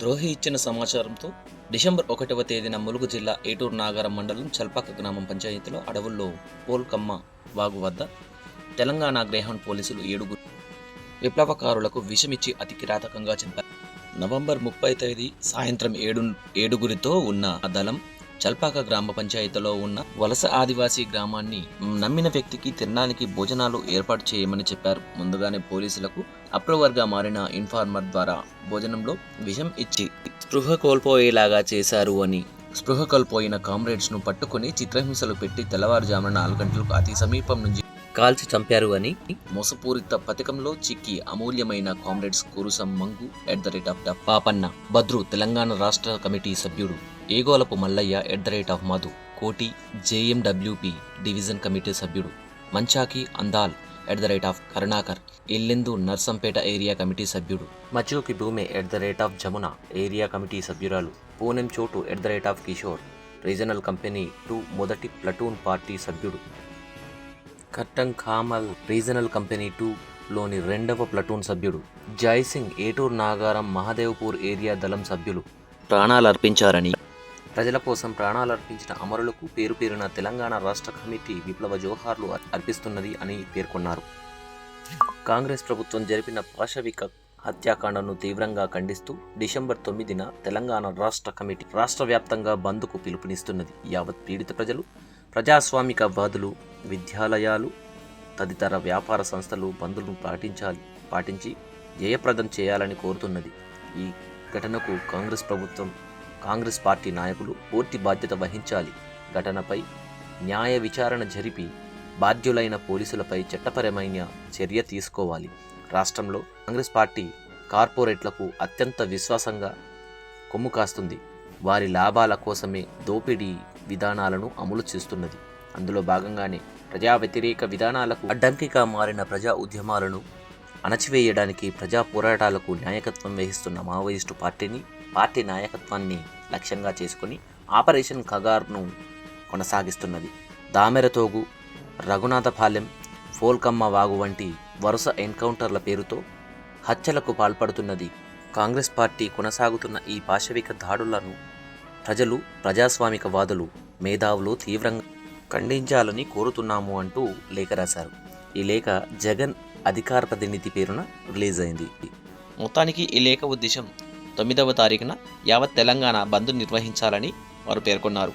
ద్రోహి ఇచ్చిన సమాచారంతో డిసెంబర్ ఒకటవ తేదీన ములుగు జిల్లా ఏటూరు నాగారం మండలం చల్పాక గ్రామం పంచాయతీలో అడవుల్లో పోల్కమ్మ వాగు వద్ద తెలంగాణ గ్రేహం పోలీసులు ఏడుగురు విప్లవకారులకు విషమిచ్చి అతి కిరాతకంగా చంపారు నవంబర్ ముప్పై తేదీ సాయంత్రం ఏడు ఏడుగురితో ఉన్న దళం చల్పాక గ్రామ పంచాయతీలో ఉన్న వలస ఆదివాసీ గ్రామాన్ని నమ్మిన వ్యక్తికి తినడానికి భోజనాలు ఏర్పాటు చేయమని చెప్పారు. ముందుగానే పోలీసులకు అప్రూవర్గా మారిన ఇన్ఫార్మర్ ద్వారా భోజనంలో విషం ఇచ్చి స్పృహ కోల్పోయేలాగా చేశారు అని. స్పృహ కోల్పోయిన కామ్రేడ్స్ను పట్టుకుని చిత్రహింసలు పెట్టి తెల్లవారుజామున నాలుగు గంటలకు అతి సమీపం నుంచి కాల్చి చంపారు అని. మోసపూరిత పథకంలో చిక్కి అమూల్యమైన comrades Kurusam Mangu at the rate of the Papanna Bhadru Telangana రాష్ట్ర కమిటీ సభ్యుడు. Egolapu Mallaiah at the rate of Madhu Koti JMWP division committee సభ్యుడు Manchaki Andal at the rate of Karunakar Yellandu Narsampet area committee సభ్యుడు Machoki Bhumi at the rate of Jamuna area committee సభ్యురాలు Punem Chotu at the rate of Kishore regional company two మొదటి platoon party సభ్యుడు. Kattam camel regional company two లోని రెండవ platoon సభ్యుడు. Jaisingh ఏటూర్ Nagaram Mahadevpur area దళం సభ్యులు. ప్రాణాలు అర్పించారని ప్రజల కోసం ప్రాణాలు అర్పించిన అమరులకు పేరు పేరున తెలంగాణ రాష్ట్ర కమిటీ విప్లవ జోహార్లు అర్పిస్తున్నది అని పేర్కొన్నారు. కాంగ్రెస్ ప్రభుత్వం జరిపిన పాశవిక హత్యాకాండను తీవ్రంగా ఖండిస్తూ డిసెంబర్ తొమ్మిదిన తెలంగాణ రాష్ట్ర కమిటీ రాష్ట్ర వ్యాప్తంగా బంద్కు పిలుపునిస్తున్నది. యావత్ పీడిత ప్రజలు ప్రజాస్వామిక వాదులు విద్యాలయాలు తదితర వ్యాపార సంస్థలు బంద్ను పాటించాలి పాటించి జయప్రదం చేయాలని కోరుతున్నది. ఈ ఘటనకు కాంగ్రెస్ ప్రభుత్వం కాంగ్రెస్ పార్టీ నాయకులు పూర్తి బాధ్యత వహించాలి. ఘటనపై న్యాయ విచారణ జరిపి బాధ్యులైన పోలీసులపై చట్టపరమైన చర్య తీసుకోవాలి. రాష్ట్రంలో కాంగ్రెస్ పార్టీ కార్పొరేట్లకు అత్యంత విశ్వాసంగా కొమ్ము కాస్తుంది. వారి లాభాల కోసమే దోపిడీ విధానాలను అమలు చేస్తున్నది. అందులో భాగంగానే ప్రజా వ్యతిరేక విధానాలకు అడ్డంకిగా మారిన ప్రజా ఉద్యమాలను అణచివేయడానికి ప్రజా పోరాటాలకు నాయకత్వం వహిస్తున్న మావోయిస్టు పార్టీని పార్టీ నాయకత్వాన్ని లక్ష్యంగా చేసుకుని ఆపరేషన్ కగార్ను కొనసాగిస్తున్నది. దామెరతోగు రఘునాథపాలెం ఫోల్కమ్మ వాగు వంటి వరుస ఎన్కౌంటర్ల పేరుతో హత్యలకు పాల్పడుతున్నది. కాంగ్రెస్ పార్టీ కొనసాగుతున్న ఈ పాశవిక దాడులను ప్రజలు ప్రజాస్వామికవాదులు మేధావులు తీవ్రంగా ఖండించాలని కోరుతున్నాము అంటూ లేఖ రాశారు. ఈ లేఖ జగన్ అధికార ప్రతినిధి పేరున రిలీజ్ అయింది. మొత్తానికి ఈ లేఖ ఉద్దేశం తొమ్మిదవ తారీఖున యావత్ తెలంగాణ బంద్ నిర్వహించాలని వారు పేర్కొన్నారు.